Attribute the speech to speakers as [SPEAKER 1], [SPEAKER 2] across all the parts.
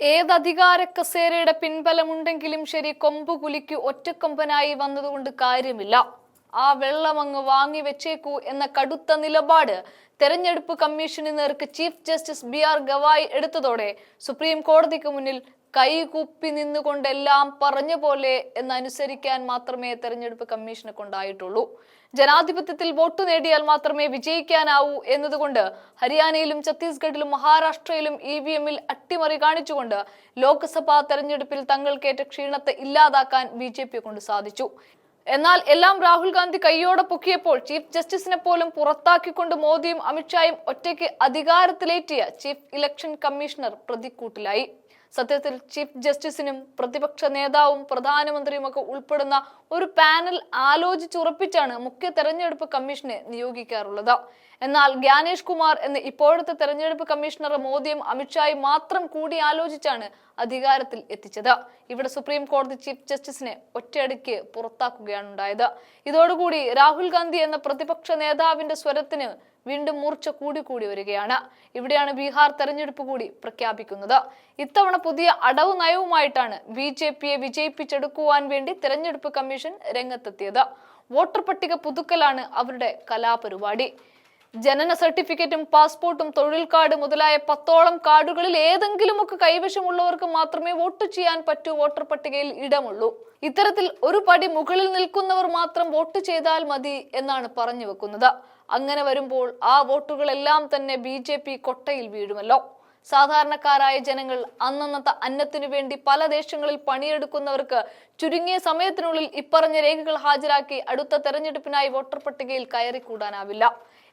[SPEAKER 1] ഏത് അധികാര കസേരയുടെ പിൻബലമുണ്ടെങ്കിലും ശരി കൊമ്പുകുലിക്ക് ഒറ്റക്കൊമ്പനായി വന്നതുകൊണ്ട് കാര്യമില്ല. ആ വെള്ളം അങ്ങ് വാങ്ങി വെച്ചേക്കൂ എന്ന കടുത്ത നിലപാട് തെരഞ്ഞെടുപ്പ് കമ്മീഷന് നേർക്ക് chief justice B R Gavai എടുത്തതോടെ supreme കോടതിക്ക് മുന്നിൽ കൈകൂപ്പി നിന്നുകൊണ്ടെല്ലാം പറഞ്ഞ പോലെ എന്നനുസരിക്കാൻ മാത്രമേ തെരഞ്ഞെടുപ്പ് കമ്മീഷനെ കൊണ്ടായിട്ടുള്ളൂ. ജനാധിപത്യത്തിൽ വോട്ട് നേടിയാൽ മാത്രമേ വിജയിക്കാനാവൂ എന്നതുകൊണ്ട് ഹരിയാനയിലും ഛത്തീസ്ഗഡിലും മഹാരാഷ്ട്രയിലും ഇ വി എമ്മിൽ അട്ടിമറി കാണിച്ചുകൊണ്ട് ലോക്സഭാ തെരഞ്ഞെടുപ്പിൽ തങ്ങൾക്കേറ്റ ക്ഷീണത്തെ ഇല്ലാതാക്കാൻ ബി കൊണ്ട് സാധിച്ചു. എന്നാൽ എല്ലാം രാഹുൽ ഗാന്ധി കൈയോടെ പൊക്കിയപ്പോൾ ചീഫ് ജസ്റ്റിസിനെ പോലും പുറത്താക്കിക്കൊണ്ട് മോദിയും അമിത്ഷായും ഒറ്റയ്ക്ക് അധികാരത്തിലേറ്റിയ ചീഫ് ഇലക്ഷൻ കമ്മീഷണർ പ്രതിക്കൂട്ടിലായി. സത്യത്തിൽ ചീഫ് ജസ്റ്റിസിനും പ്രതിപക്ഷ നേതാവും പ്രധാനമന്ത്രിയും ഒക്കെ ഉൾപ്പെടുന്ന ഒരു പാനൽ ആലോചിച്ചുറപ്പിച്ചാണ് മുഖ്യ തെരഞ്ഞെടുപ്പ് കമ്മീഷനെ നിയോഗിക്കാറുള്ളത്. എന്നാൽ ജ്ഞാനേഷ് കുമാർ എന്ന ഇപ്പോഴത്തെ തെരഞ്ഞെടുപ്പ് കമ്മീഷണർ മോദിയും അമിത്ഷായും മാത്രം കൂടി ആലോചിച്ചാണ് അധികാരത്തിൽ എത്തിച്ചത്. ഇവിടെ സുപ്രീം കോടതി ചീഫ് ജസ്റ്റിസിനെ ഒറ്റയടിക്ക് പുറത്താക്കുകയാണ് ഉണ്ടായത്. ഇതോടുകൂടി രാഹുൽ ഗാന്ധി എന്ന പ്രതിപക്ഷ നേതാവിന്റെ സ്വരത്തിന് വീണ്ടും മൂർച്ച കൂടി കൂടി വരികയാണ്. ഇവിടെയാണ് ബീഹാർ തെരഞ്ഞെടുപ്പ് കൂടി പ്രഖ്യാപിക്കുന്നത്. ഇത്തവണ പുതിയ അടവ് നയവുമായിട്ടാണ് ബി ജെ പിയെ വിജയിപ്പിച്ചെടുക്കുവാൻ വേണ്ടി തെരഞ്ഞെടുപ്പ് കമ്മീഷൻ രംഗത്തെത്തിയത്. വോട്ടർ പട്ടിക പുതുക്കലാണ് അവരുടെ കലാപരിപാടി. ജനന സർട്ടിഫിക്കറ്റും പാസ്പോർട്ടും തൊഴിൽ കാർഡ് മുതലായ പത്തോളം കാർഡുകളിൽ ഏതെങ്കിലുമൊക്കെ കൈവശമുള്ളവർക്ക് മാത്രമേ വോട്ട് ചെയ്യാൻ പറ്റൂ വോട്ടർ പട്ടികയിൽ ഇടമുള്ളൂ. ഇത്തരത്തിൽ ഒരു പടി മുകളിൽ നിൽക്കുന്നവർ മാത്രം വോട്ട് ചെയ്താൽ മതി എന്നാണ് പറഞ്ഞു വെക്കുന്നത്. അങ്ങനെ വരുമ്പോൾ ആ വോട്ടുകളെല്ലാം തന്നെ ബി കൊട്ടയിൽ വീഴുമല്ലോ. സാധാരണക്കാരായ ജനങ്ങൾ അന്നന്നത്തെ അന്നത്തിനു വേണ്ടി പല ദേശങ്ങളിൽ പണിയെടുക്കുന്നവർക്ക് ചുരുങ്ങിയ സമയത്തിനുള്ളിൽ ഇപ്പറഞ്ഞ രേഖകൾ ഹാജരാക്കി അടുത്ത തെരഞ്ഞെടുപ്പിനായി വോട്ടർ പട്ടികയിൽ കയറിക്കൂടാനാവില്ല.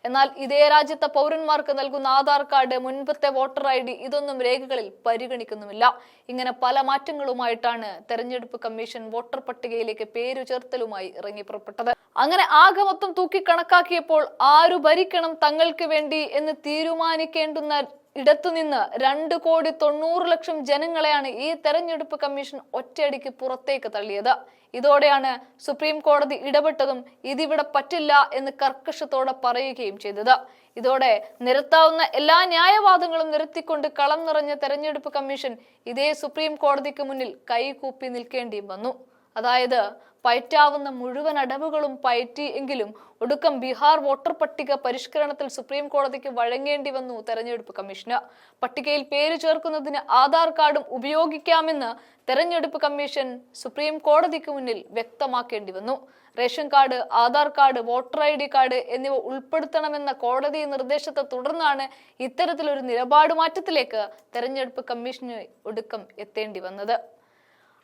[SPEAKER 1] എന്നാൽ ഇതേ രാജ്യത്തെ പൗരന്മാർക്ക് നൽകുന്ന ആധാർ കാർഡ് മുൻപത്തെ വോട്ടർ ഐ ഡി ഇതൊന്നും രേഖകളിൽ പരിഗണിക്കുന്നുമില്ല. ഇങ്ങനെ പല മാറ്റങ്ങളുമായിട്ടാണ് തെരഞ്ഞെടുപ്പ് കമ്മീഷൻ വോട്ടർ പട്ടികയിലേക്ക് പേരു ചേർത്തലുമായി ഇറങ്ങി പുറപ്പെട്ടത് അങ്ങനെ ആകെ മൊത്തം തൂക്കി കണക്കാക്കിയപ്പോൾ ആരു ഭരിക്കണം തങ്ങൾക്ക് വേണ്ടി എന്ന് തീരുമാനിക്കേണ്ടുന്ന ഇടത്തുനിന്ന് രണ്ട് കോടി തൊണ്ണൂറ് ലക്ഷം ജനങ്ങളെയാണ് ഈ തെരഞ്ഞെടുപ്പ് കമ്മീഷൻ ഒറ്റയടിക്ക് പുറത്തേക്ക് തള്ളിയത്. ഇതോടെയാണ് സുപ്രീം കോടതി ഇടപെട്ടതും ഇതിവിടെ പറ്റില്ല എന്ന് കർക്കശത്തോടെ പറയുകയും ചെയ്തത്. ഇതോടെ നിരത്താവുന്ന എല്ലാ ന്യായവാദങ്ങളും നിരത്തിക്കൊണ്ട് കളം നിറഞ്ഞ തെരഞ്ഞെടുപ്പ് കമ്മീഷൻ ഇതേ സുപ്രീം കോടതിക്ക് മുന്നിൽ കൈകൂപ്പി നിൽക്കേണ്ടിയും വന്നു. അതായത് പയറ്റാവുന്ന മുഴുവൻ അടവുകളും പയറ്റി എങ്കിലും ഒടുക്കം ബീഹാർ വോട്ടർ പട്ടിക പരിഷ്കരണത്തിൽ സുപ്രീം കോടതിക്ക് വഴങ്ങേണ്ടി വന്നു തെരഞ്ഞെടുപ്പ് കമ്മീഷന്. പട്ടികയിൽ പേര് ചേർക്കുന്നതിന് ആധാർ കാർഡും ഉപയോഗിക്കാമെന്ന് തെരഞ്ഞെടുപ്പ് കമ്മീഷൻ സുപ്രീം കോടതിക്ക് മുന്നിൽ വ്യക്തമാക്കേണ്ടി വന്നു. Ration card Aadhaar card voter I D card എന്നിവ ഉൾപ്പെടുത്തണമെന്ന കോടതി നിർദ്ദേശത്തെ തുടർന്നാണ് ഇത്തരത്തിലൊരു നിലപാട് മാറ്റത്തിലേക്ക് തെരഞ്ഞെടുപ്പ് കമ്മീഷന് ഒടുക്കം എത്തേണ്ടി വന്നത്.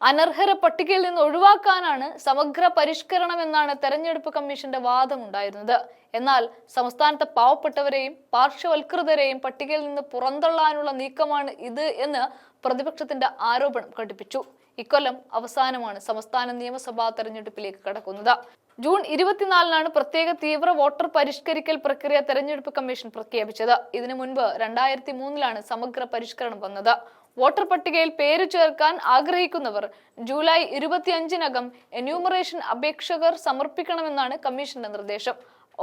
[SPEAKER 1] അനർഹര പട്ടികയിൽ നിന്ന് ഒഴിവാക്കാനാണ് സമഗ്ര പരിഷ്കരണം എന്നാണ് തെരഞ്ഞെടുപ്പ് കമ്മീഷന്റെ വാദമുണ്ടായിരുന്നത്. എന്നാൽ സംസ്ഥാനത്തെ പാവപ്പെട്ടവരെയും പാർശ്വവൽകൃതരെയും പട്ടികയിൽ നിന്ന് പുറന്തള്ളാനുള്ള നീക്കമാണ് ഇത് എന്ന് പ്രതിപക്ഷത്തിന്റെ ആരോപണം ഘടിപ്പിച്ചു ഇക്കൊല്ലം അവസാനമാണ് സംസ്ഥാന നിയമസഭാ തെരഞ്ഞെടുപ്പിലേക്ക് കടക്കുന്നത്. ജൂൺ ഇരുപത്തിനാലിനാണ് പ്രത്യേക തീവ്ര വോട്ടർ പരിഷ്കരിക്കൽ പ്രക്രിയ തെരഞ്ഞെടുപ്പ് കമ്മീഷൻ പ്രഖ്യാപിച്ചത്. ഇതിനു മുൻപ് രണ്ടായിരത്തി മൂന്നിലാണ് സമഗ്ര പരിഷ്കരണം വന്നത്. വോട്ടർ പട്ടികയിൽ പേര് ചേർക്കാൻ ആഗ്രഹിക്കുന്നവർ ജൂലൈ ഇരുപത്തിയഞ്ചിനകം എന്യൂമറേഷൻ അപേക്ഷകർ സമർപ്പിക്കണമെന്നാണ് കമ്മീഷന്റെ നിർദ്ദേശം.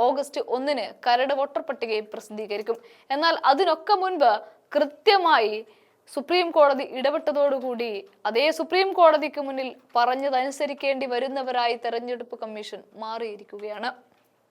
[SPEAKER 1] ഓഗസ്റ്റ് ഒന്നിന് കരട് വോട്ടർ പട്ടികയും പ്രസിദ്ധീകരിക്കും. എന്നാൽ അതിനൊക്കെ മുൻപ് കൃത്യമായി സുപ്രീം കോടതി ഇടപെട്ടതോടുകൂടി അതേ സുപ്രീം കോടതിക്ക് മുന്നിൽ പറഞ്ഞതനുസരിക്കേണ്ടി വരുന്നവരായി തെരഞ്ഞെടുപ്പ് കമ്മീഷൻ മാറിയിരിക്കുകയാണ്.